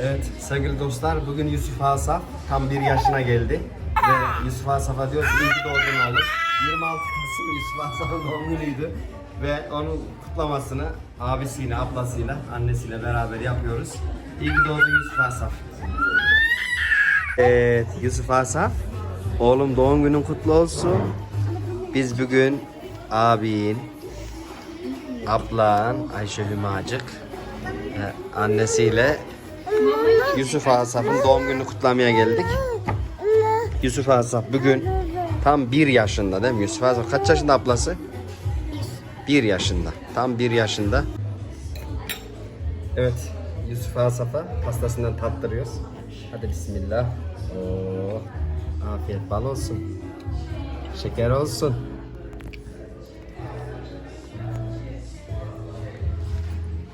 Evet sevgili dostlar bugün Yusuf Asaf tam bir yaşına geldi. Ve Yusuf Asaf'a diyoruz iyi ki doğdun oğlum. 26 Kasım Yusuf Asaf'ın doğum günüydü. Ve onun kutlamasını abisiyle, ablasıyla, annesiyle beraber yapıyoruz. İyi ki doğdun Yusuf Asaf. Evet Yusuf Asaf. Oğlum doğum günün kutlu olsun. Biz bugün abin, ablan Ayşe Hümacık, annesiyle Yusuf Asaf'ın doğum gününü kutlamaya geldik. Yusuf Asaf bugün tam bir yaşında değil mi? Yusuf Asaf kaç yaşında ablası? Bir yaşında. Tam bir yaşında. Evet. Yusuf Asaf'a pastasından tattırıyoruz. Hadi bismillah. Oo, afiyet bal olsun. Şeker olsun.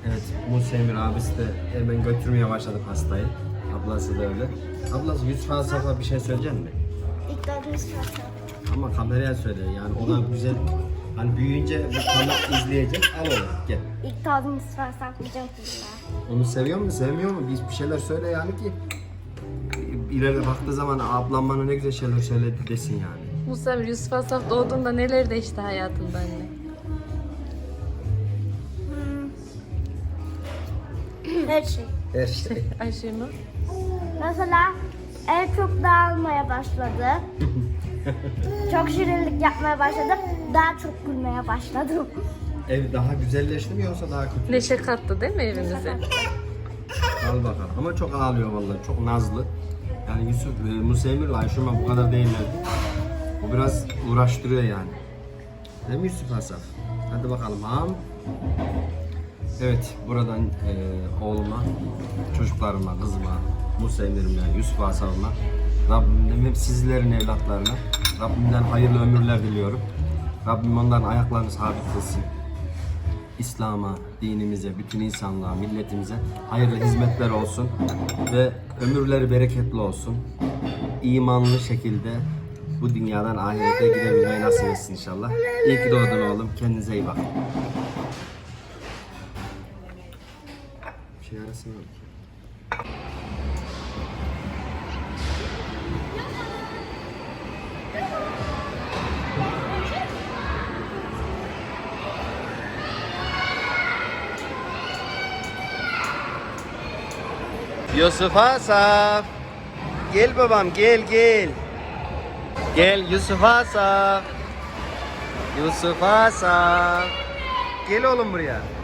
Evet, Musa Emir abisi de hemen götürmeye başladı pastayı. Ablası da öyle. Ablası Yusuf Asaf'a bir şey söyleyecek mi? İlk dördüncü sınıfta. Ama kameraya söyle yani o da güzel. Hani büyüyünce bu kanal izleyecek. Al onu gel. İlk sınıfta saklayacağım kızına. Onu seviyor mu sevmiyor mu? Biz bir şeyler söyle yani ki ileride baktığı zaman ablam bana ne güzel şeyler söyledi desin yani. Musa Emir, Yusuf Asaf doğduğunda neler değişti hayatında anne? Her şey. Her şey. Ayşenur. Mesela ev çok dağılmaya başladı. çok şirinlik yapmaya başladım. Daha çok gülmeye başladım. Ev daha güzelleşti mi yoksa daha kötü? Neşe kattı değil mi evimize? Al bakalım. Ama çok ağlıyor vallahi. Çok nazlı. Yani Yusuf, e, Musa Emir ile Ayşuma bu kadar değillerdi. Bu biraz uğraştırıyor yani. Değil mi Yusuf Asaf? Hadi bakalım ham. Evet, buradan e, oğluma, çocuklarıma, kızıma, Musa Emir'ime, Yusuf Asaf'ıma, Rabbimden hep sizlerin evlatlarına, Rabbimden hayırlı ömürler diliyorum. Rabbim onların ayaklarını sabit kılsın. İslam'a, dinimize, bütün insanlığa, milletimize hayırlı hizmetler olsun ve ömürleri bereketli olsun. İmanlı şekilde bu dünyadan ahirete gidebilmeyi nasip etsin inşallah. İyi ki doğdun oğlum. Kendinize iyi bakın. Şey arasın yok. Yusuf Asaf. Gel babam gel gel. Gel Yusuf Asaf. Yusuf Asaf. Gel oğlum buraya.